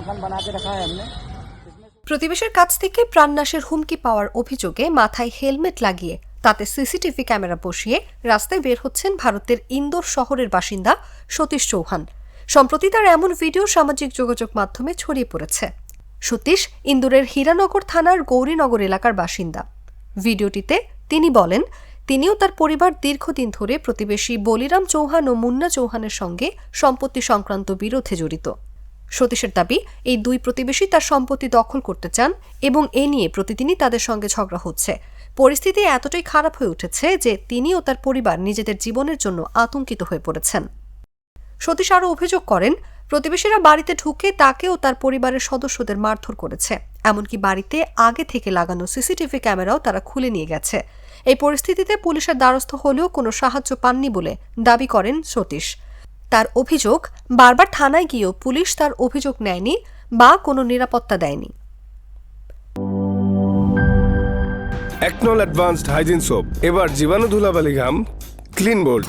मकान बना के रखा है हमने প্রতিবেশীর কাছ থেকে প্রাণনাশের হুমকি পাওয়ার অভিযোগে মাথায় হেলমেট লাগিয়ে তাতে সিসিটিভি ক্যামেরা বসিয়ে রাস্তায় বের হচ্ছেন ভারতের ইন্দোর শহরের বাসিন্দা সতীশ চৌহান সম্প্রতি তার এমন ভিডিও সামাজিক যোগাযোগ মাধ্যমে ছড়িয়ে পড়েছে সতীশ ইন্দোরের হীরানগর থানার গৌরীনগর এলাকার বাসিন্দা ভিডিওটিতে তিনি বলেন তিনিও তার পরিবার দীর্ঘদিন ধরে প্রতিবেশী বলিরাম চৌহান ও মুন্না চৌহানের সঙ্গে সম্পত্তি সংক্রান্ত বিরোধে জড়িত সতীশের দাবি, এই দুই প্রতিবেশী তার সম্পত্তি দখল করতে চান এবং এ নিয়ে প্রতিদিনই তাদের সঙ্গে ঝগড়া হচ্ছে। পরিস্থিতি এতটাই খারাপ হয়ে উঠেছে যে তিনি ও তার পরিবার নিজেদের জীবনের জন্য আতঙ্কিত হয়ে পড়েছেন। সতীশ আরও অভিযোগ করেন, প্রতিবেশীরা বাড়িতে ঢুকে তাকে ও তার পরিবারের সদস্যদের মারধর করেছে। এমনকি বাড়িতে আগে থেকে লাগানো সিসিটিভি ক্যামেরাও তারা খুলে নিয়ে গেছে। এই পরিস্থিতিতে পুলিশের দ্বারস্থ হলেও কোনো সাহায্য পাননি বলে দাবি করেন সতীশ। তার অভিযোগ, বারবার থানায় গিয়েও পুলিশ তার অভিযোগ নেয়নি বা কোনো নিরাপত্তা দেয়নি। একনল অ্যাডভান্সড হাইজিন সোপ। এবার জীবাণু ধুলাবালি ঘাম, ক্লিন বোল্ড